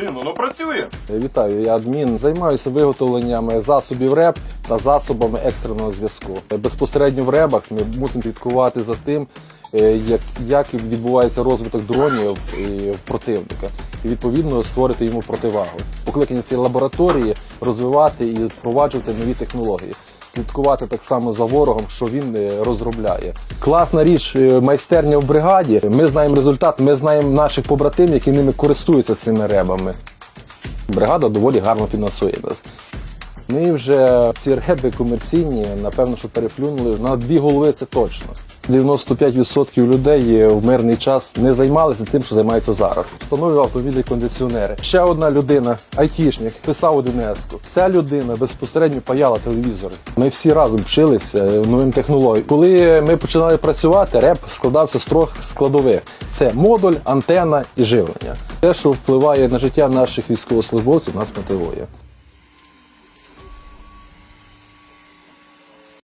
Блін, воно працює. Вітаю, я адмін. Займаюся виготовленням засобів РЕБ та засобами екстреного зв'язку. Безпосередньо в ребах ми мусимо слідкувати за тим, е, як відбувається розвиток дронів і противника, і відповідно створити йому противагу. Покликання цієї лабораторії розвивати і впроваджувати нові технології. Слідкувати так само за ворогом, що він е, розробляє. Класна річ е, майстерня в бригаді. Ми знаємо результат, ми знаємо наших побратимів, які ними користуються цими ребами. Бригада доволі гарно фінансує нас. Ми вже ці реби комерційні, напевно, що переплюнули на дві голови це точно. 95% людей в мирний час не займалися тим, що займаються зараз. Встановлював автомобільні кондиціонери. Ще одна людина, айтішник, писав один еску. Ця людина безпосередньо паяла телевізори. Ми всі разом вчилися новим технологіям. Коли ми починали працювати, реп складався з трьох складових: це модуль, антена і живлення. Те, що впливає на життя наших військовослужбовців, нас мотивує.